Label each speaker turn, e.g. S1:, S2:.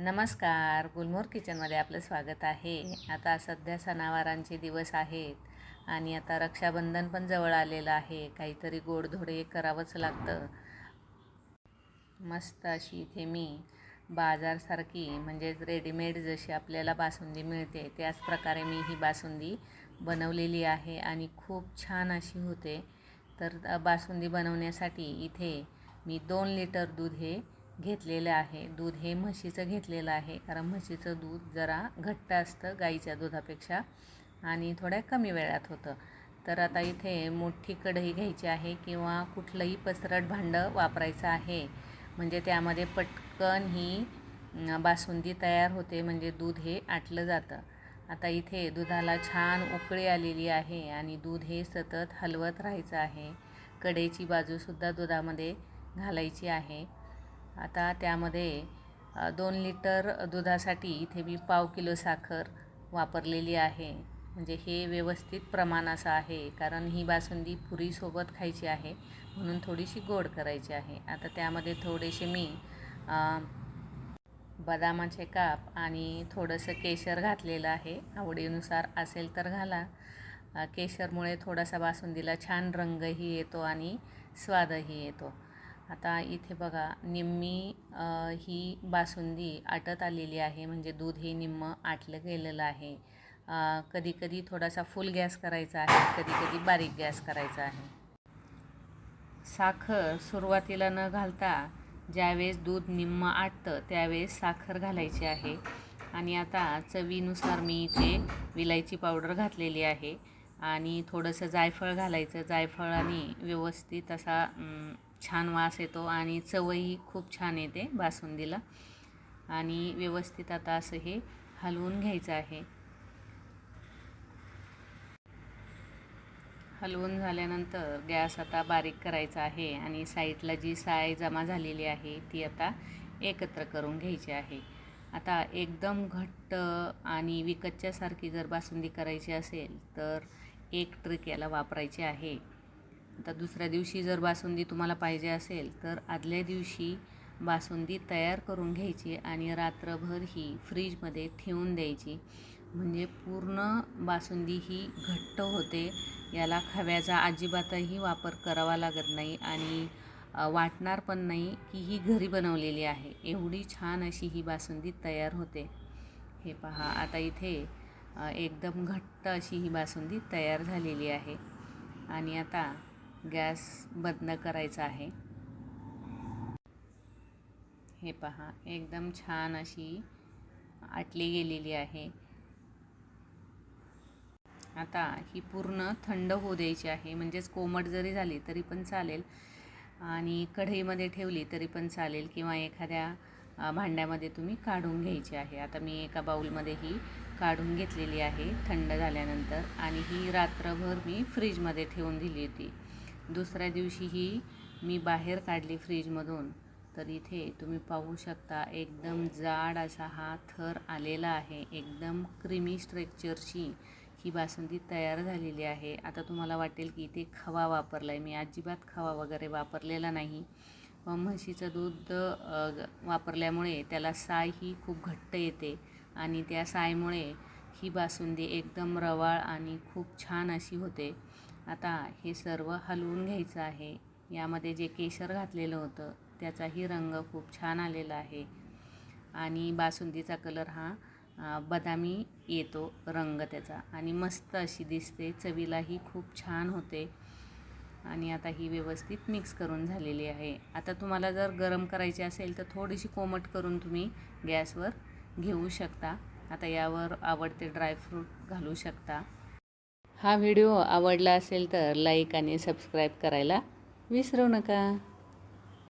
S1: नमस्कार. गुलमोर किचनमध्ये आपलं स्वागत आहे. आता सध्या सणावारांचे दिवस आहेत आणि आता रक्षाबंधन पण जवळ आलेलं आहे. काहीतरी गोडधोडे करावंच लागतं. मस्त अशी इथे मी बाजारसारखी म्हणजेच रेडीमेड जशी आपल्याला बासुंदी मिळते त्याच प्रकारे मी ही बासुंदी बनवलेली आहे आणि खूप छान अशी होते. तर बासुंदी बनवण्यासाठी इथे मी दोन लिटर दूध हे घेतलेलं आहे. दूध हे म्हशीचं घेतलेलं आहे. कारण म्हशीचं दूध जरा घट्ट असतं गाईच्या दुधापेक्षा आणि थोड्या कमी वेळात होतं. तर आता इथे मोठी कढई घ्यायची आहे किंवा कुठलंही पसरट भांडं वापरायचं आहे. म्हणजे त्यामध्ये पटकन ही बासुंदी तयार होते. म्हणजे दूध हे आटलं जातं. आता इथे दुधाला छान उकळी आलेली आहे आणि दूध हे सतत हलवत राहायचं आहे. कढईची बाजूसुद्धा दुधामध्ये घालायची आहे. आता त्यामध्ये दोन लिटर दुधासाठी इथे मी पाव किलो साखर वापरलेली आहे. म्हणजे हे व्यवस्थित प्रमाण असं आहे कारण ही बासुंदी पुरीसोबत खायची आहे म्हणून थोडीशी गोड करायची आहे. आता त्यामध्ये थोडेसे मी बदामाचे काप आणि थोडंसं केशर घातलेलं आहे. आवडीनुसार असेल तर घाला. केशरमुळे थोडासा बासुंदीला छान रंगही येतो आणि स्वादही येतो. आता इथे बघा निम्मी ही बासुंदी आटत आलेली आहे. म्हणजे दूध हे निम्म आटलं गेलेलं आहे. कधी कधी थोडासा फुल गॅस करायचा आहे कधी कधी बारीक गॅस करायचा आहे. साखर सुरुवातीला न घालता ज्यावेळेस दूध निम्म आटतं त्यावेळेस साखर घालायची आहे. आणि आता चवीनुसार मी इथे विलायची पावडर घातलेली आहे. आणि थोडंसं जायफळ घालायचं. जायफळाने व्यवस्थित असा छान वास येतो आणि चवही खूप छान येते बासुंदीला. आणि व्यवस्थित आता असं हे हलवून घ्यायचं आहे. हलवून झाल्यानंतर गॅस आता बारीक करायचा आहे आणि साईडला जी साय जमा झालेली आहे ती आता एकत्र करून घ्यायची आहे. आता एकदम घट्ट आणि विकतच्यासारखी जर बासुंदी करायची असेल तर एक ट्रिक याला वापरायची आहे. आता दुसऱ्या दिवशी जर बासुंदी तुम्हाला पाहिजे असेल तर आदल्या दिवशी बासुंदी तयार करून घ्यायची आणि रात्रभर ही फ्रीजमध्ये ठेवून द्यायची. म्हणजे पूर्ण बासुंदी ही घट्ट होते याला खव्याचा अजिबातही वापर करावा लागत नाही आणि वाटणार पण नाही की ही घरी बनवलेली आहे. एवढी छान अशी ही बासुंदी तयार होते. हे पहा आता इथे एकदम घट्ट अशी ही बासुंदी तयार झालेली आहे. आणि आता गॅस बंद करायचा आहे. हे पहा एकदम छान अशी आटली गेलेली आहे. आता ही पूर्ण थंड होऊ द्यायची आहे म्हणजेच कोमट जरी झाली तरी पण चालेल आणि कढईमध्ये ठेवली तरी पण चालेल किंवा एखाद्या भांड्यामध्ये तुम्ही काढून घ्यायची आहे. आता मी एका बाऊलमध्ये ही काढून घेतलेली आहे थंड झाल्यानंतर आणि ही रात्रभर मी फ्रीजमध्ये ठेवून दिली होती. दुसऱ्या दिवशीही मी बाहेर काढली फ्रीजमधून. तर इथे तुम्ही पाहू शकता एकदम जाड असा हा थर आलेला आहे. एकदम क्रीमी स्ट्रेक्चरची ही बासुंदी तयार झालेली आहे. आता तुम्हाला वाटेल की इथे खवा वापरला आहे मी अजिबात खवा वगैरे वापरलेला नाही. व म्हशीचं दूध वापरल्यामुळे त्याला साय ही खूप घट्ट येते. आणि त्या सायमुळे ही बासुंदी एकदम रवाळ आणि खूप छान अशी होते. आता हे सर्व हलवून घ्यायचं आहे. यामध्ये जे केशर घातलेलं होतं त्याचाही रंग खूप छान आलेला आहे. आणि बासुंदीचा कलर हा बदामी येतो रंग त्याचा. आणि मस्त अशी दिसते. चवीलाही खूप छान होते. आणि आता ही व्यवस्थित मिक्स करून झालेली आहे. आता तुम्हाला जर गरम करायची असेल तर थोडीशी कोमट करून तुम्ही गॅसवर घेऊ शकता. आता यावर आवडते ड्रायफ्रूट घालू शकता. हा व्हिडिओ आवडला असेल तर लाईक आणि सबस्क्राईब करायला विसरू नका.